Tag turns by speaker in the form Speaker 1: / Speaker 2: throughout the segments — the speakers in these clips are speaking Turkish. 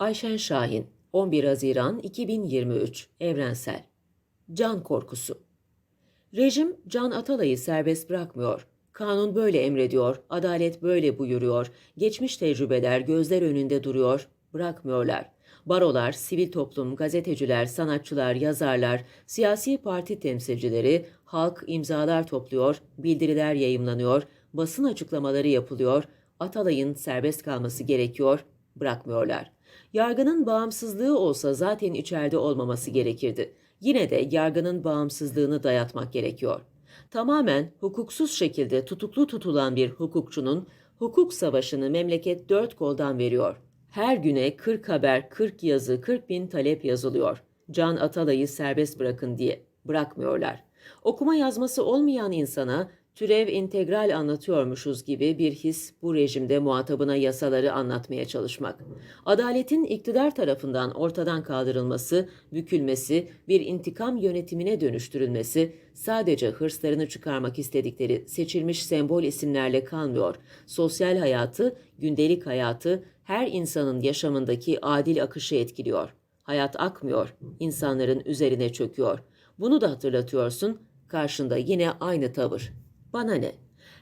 Speaker 1: Ayşen Şahin 11 Haziran 2023 Evrensel Can korkusu Rejim Can Atalay'ı serbest bırakmıyor. Kanun böyle emrediyor, adalet böyle buyuruyor. Geçmiş tecrübeler gözler önünde duruyor, bırakmıyorlar. Barolar, sivil toplum, gazeteciler, sanatçılar, yazarlar, siyasi parti temsilcileri, halk imzalar topluyor, bildiriler yayımlanıyor, basın açıklamaları yapılıyor. Atalay'ın serbest kalması gerekiyor, bırakmıyorlar. Yargının bağımsızlığı olsa zaten içeride olmaması gerekirdi. Yine de yargının bağımsızlığını dayatmak gerekiyor. Tamamen hukuksuz şekilde tutuklu tutulan bir hukukçunun hukuk savaşını memleket dört koldan veriyor. Her güne 40 haber, 40 yazı, 40 bin talep yazılıyor. Can Atalay'ı serbest bırakın diye. Bırakmıyorlar. Okuma yazması olmayan insana türev integral anlatıyormuşuz gibi bir his bu rejimde muhatabına yasaları anlatmaya çalışmak. Adaletin iktidar tarafından ortadan kaldırılması, bükülmesi, bir intikam yönetimine dönüştürülmesi sadece hırslarını çıkarmak istedikleri seçilmiş sembol isimlerle kalmıyor. Sosyal hayatı, gündelik hayatı, her insanın yaşamındaki adil akışı etkiliyor. Hayat akmıyor, insanların üzerine çöküyor. Bunu da hatırlatıyorsun, karşında yine aynı tavır. Bana ne?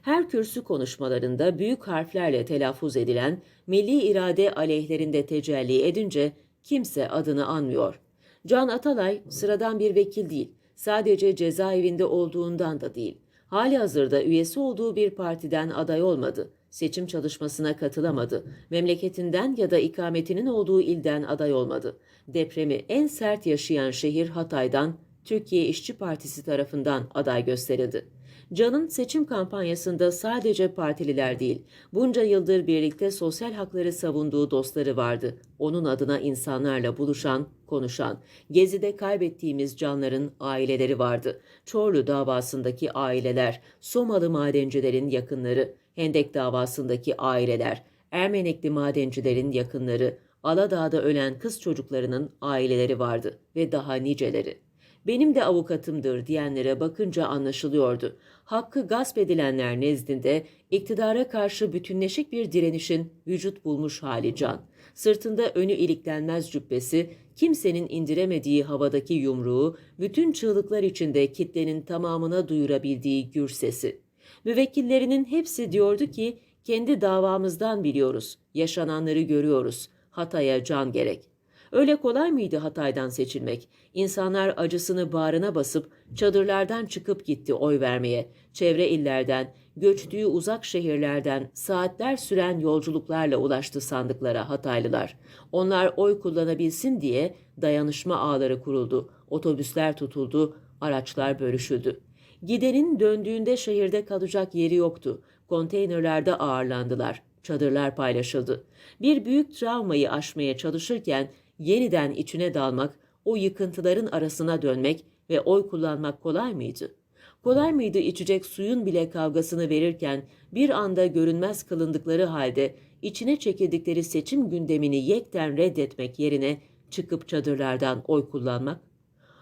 Speaker 1: Her kürsü konuşmalarında büyük harflerle telaffuz edilen milli irade aleyhlerinde tecelli edince kimse adını anmıyor. Can Atalay sıradan bir vekil değil, sadece cezaevinde olduğundan da değil. Hali hazırda üyesi olduğu bir partiden aday olmadı. Seçim çalışmasına katılamadı. Memleketinden ya da ikametinin olduğu ilden aday olmadı. Depremi en sert yaşayan şehir Hatay'dan Türkiye İşçi Partisi tarafından aday gösterildi. Can'ın seçim kampanyasında sadece partililer değil, bunca yıldır birlikte sosyal hakları savunduğu dostları vardı. Onun adına insanlarla buluşan, konuşan, Gezi'de kaybettiğimiz canların aileleri vardı. Çorlu davasındaki aileler, Somalı madencilerin yakınları, Hendek davasındaki aileler, Ermenekli madencilerin yakınları, Aladağ'da ölen kız çocuklarının aileleri vardı ve daha niceleri benim de avukatımdır diyenlere bakınca anlaşılıyordu. Hakkı gasp edilenler nezdinde iktidara karşı bütünleşik bir direnişin vücut bulmuş hali can. Sırtında önü iliklenmez cübbesi, kimsenin indiremediği havadaki yumruğu, bütün çığlıklar içinde kitlenin tamamına duyurabildiği gür sesi. Müvekkillerinin hepsi diyordu ki, kendi davamızdan biliyoruz, yaşananları görüyoruz, Hatay'a can gerek.'' Öyle kolay mıydı Hatay'dan seçilmek? İnsanlar acısını bağrına basıp çadırlardan çıkıp gitti oy vermeye. Çevre illerden, göçtüğü uzak şehirlerden saatler süren yolculuklarla ulaştı sandıklara Hataylılar. Onlar oy kullanabilsin diye dayanışma ağları kuruldu. Otobüsler tutuldu, araçlar bölüşüldü. Gidenin döndüğünde şehirde kalacak yeri yoktu. Konteynerlerde ağırlandılar. Çadırlar paylaşıldı. Bir büyük travmayı aşmaya çalışırken yeniden içine dalmak, o yıkıntıların arasına dönmek ve oy kullanmak kolay mıydı? Kolay mıydı içecek suyun bile kavgasını verirken bir anda görünmez kılındıkları halde içine çekildikleri seçim gündemini yekten reddetmek yerine çıkıp çadırlardan oy kullanmak?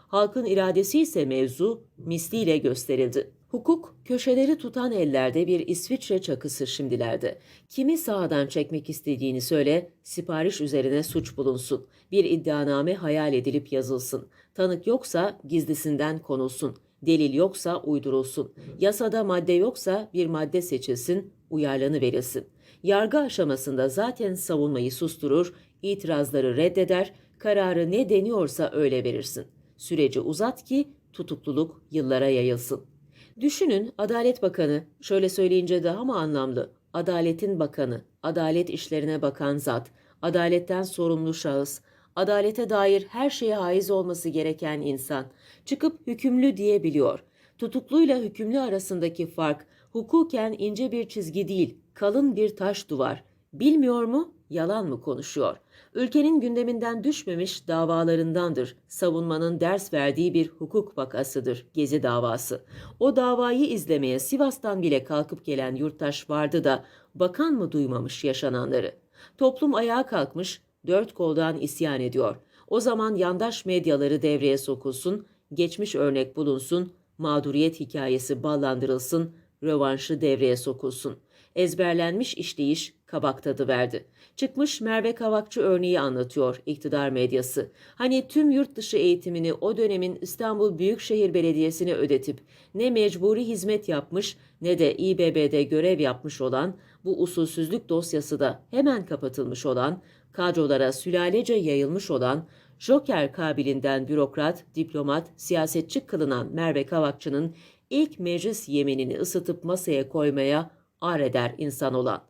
Speaker 1: Halkın iradesi ise mevzu misliyle gösterildi. Hukuk, köşeleri tutan ellerde bir İsviçre çakısı şimdilerde. Kimi sağdan çekmek istediğini söyle, sipariş üzerine suç bulunsun. Bir iddianame hayal edilip yazılsın. Tanık yoksa gizlisinden konulsun. Delil yoksa uydurulsun. Yasada madde yoksa bir madde seçilsin, uyarlanı verilsin. Yargı aşamasında zaten savunmayı susturur, itirazları reddeder, kararı ne deniyorsa öyle verirsin. Süreci uzat ki tutukluluk yıllara yayılsın.'' Düşünün Adalet Bakanı, şöyle söyleyince daha mı anlamlı? Adaletin Bakanı, adalet işlerine bakan zat, adaletten sorumlu şahıs, adalete dair her şeye haiz olması gereken insan, çıkıp hükümlü diyebiliyor. Tutukluyla hükümlü arasındaki fark, hukuken ince bir çizgi değil, kalın bir taş duvar. Bilmiyor mu? Yalan mı konuşuyor? Ülkenin gündeminden düşmemiş davalarındandır. Savunmanın ders verdiği bir hukuk vakasıdır Gezi davası. O davayı izlemeye Sivas'tan bile kalkıp gelen yurttaş vardı da bakan mı duymamış yaşananları? Toplum ayağa kalkmış, dört koldan isyan ediyor. O zaman yandaş medyaları devreye sokulsun, geçmiş örnek bulunsun, mağduriyet hikayesi ballandırılsın, rövanşı devreye sokulsun. Ezberlenmiş işleyiş kabak tadı verdi. Çıkmış Merve Kavakçı örneği anlatıyor iktidar medyası. Hani tüm yurt dışı eğitimini o dönemin İstanbul Büyükşehir Belediyesi'ne ödetip ne mecburi hizmet yapmış ne de İBB'de görev yapmış olan bu usulsüzlük dosyası da hemen kapatılmış olan, kadrolara sülalece yayılmış olan, Joker kabilinden bürokrat, diplomat, siyasetçi kılınan Merve Kavakçı'nın ilk meclis yeminini ısıtıp masaya koymaya ar eder insan olan.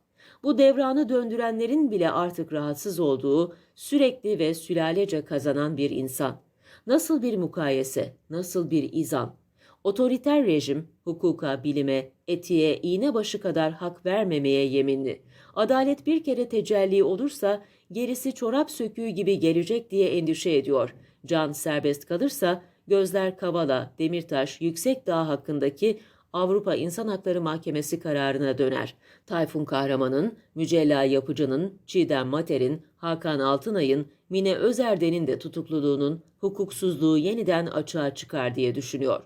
Speaker 1: Bu devranı döndürenlerin bile artık rahatsız olduğu, sürekli ve sülalece kazanan bir insan. Nasıl bir mukayese, nasıl bir izan. Otoriter rejim, hukuka, bilime, etiğe, iğne başı kadar hak vermemeye yeminli. Adalet bir kere tecelli olursa gerisi çorap söküğü gibi gelecek diye endişe ediyor. Can serbest kalırsa gözler Kavala, Demirtaş, Yüksekdağ hakkındaki Avrupa İnsan Hakları Mahkemesi kararına döner. Tayfun Kahraman'ın, Mücella Yapıcı'nın, Çiğdem Mater'in, Hakan Altınay'ın, Mine Özerden'in de tutukluluğunun hukuksuzluğu yeniden açığa çıkar diye düşünüyor.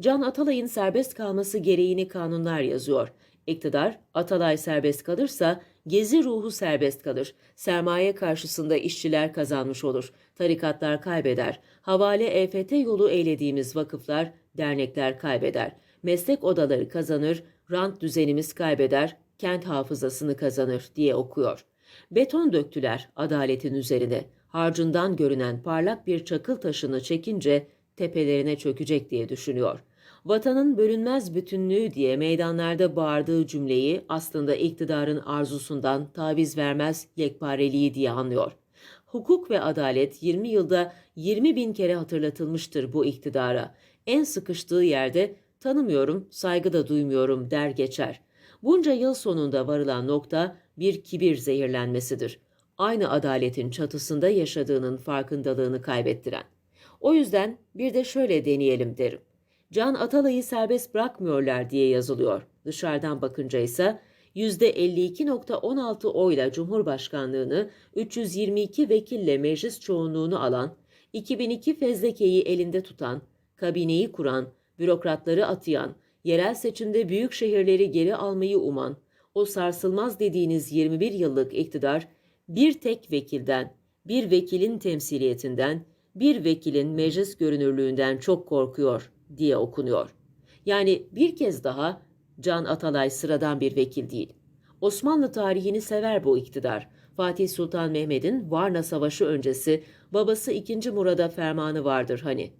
Speaker 1: Can Atalay'ın serbest kalması gereğini kanunlar yazıyor. İktidar, Atalay serbest kalırsa gezi ruhu serbest kalır. Sermaye karşısında işçiler kazanmış olur. Tarikatlar kaybeder. Havale EFT yolu eylediğimiz vakıflar, dernekler kaybeder. Meslek odaları kazanır, rant düzenimiz kaybeder, kent hafızasını kazanır diye okuyor. Beton döktüler adaletin üzerine. Harcından görünen parlak bir çakıl taşını çekince tepelerine çökecek diye düşünüyor. Vatanın bölünmez bütünlüğü diye meydanlarda bağırdığı cümleyi aslında iktidarın arzusundan taviz vermez yekpareliği diye anlıyor. Hukuk ve adalet 20 yılda 20 bin kere hatırlatılmıştır bu iktidara. En sıkıştığı yerde tanımıyorum, saygı da duymuyorum der geçer. Bunca yıl sonunda varılan nokta bir kibir zehirlenmesidir. Aynı adaletin çatısında yaşadığının farkındalığını kaybettiren. O yüzden bir de şöyle deneyelim derim. Can Atalay'ı serbest bırakmıyorlar diye yazılıyor. Dışarıdan bakınca ise %52.16 oyla Cumhurbaşkanlığını 322 vekille meclis çoğunluğunu alan, 2002 fezlekeyi elinde tutan, kabineyi kuran, bürokratları atayan, yerel seçimde büyük şehirleri geri almayı uman, o sarsılmaz dediğiniz 21 yıllık iktidar bir tek vekilden, bir vekilin temsiliyetinden, bir vekilin meclis görünürlüğünden çok korkuyor diye okunuyor. Yani bir kez daha Can Atalay sıradan bir vekil değil. Osmanlı tarihini sever bu iktidar. Fatih Sultan Mehmet'in Varna Savaşı öncesi babası 2. Murad'a fermanı vardır hani.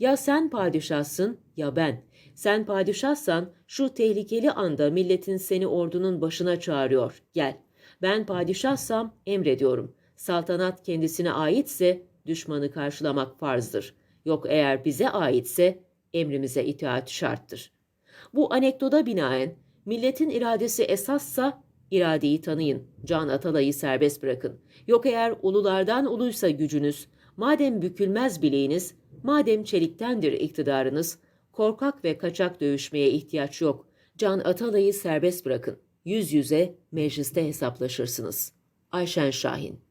Speaker 1: Ya sen padişahsın ya ben. Sen padişahsan şu tehlikeli anda milletin seni ordunun başına çağırıyor. Gel. Ben padişahsam emrediyorum. Saltanat kendisine aitse düşmanı karşılamak farzdır. Yok eğer bize aitse emrimize itaat şarttır. Bu anekdoda binaen milletin iradesi esassa iradeyi tanıyın. Can Atalay'ı serbest bırakın. Yok eğer ululardan uluysa gücünüz, madem bükülmez bileğiniz, madem çeliktendir iktidarınız, korkak ve kaçak dövüşmeye ihtiyaç yok. Can Atalay'ı serbest bırakın. Yüz yüze mecliste hesaplaşırsınız. Ayşen Şahin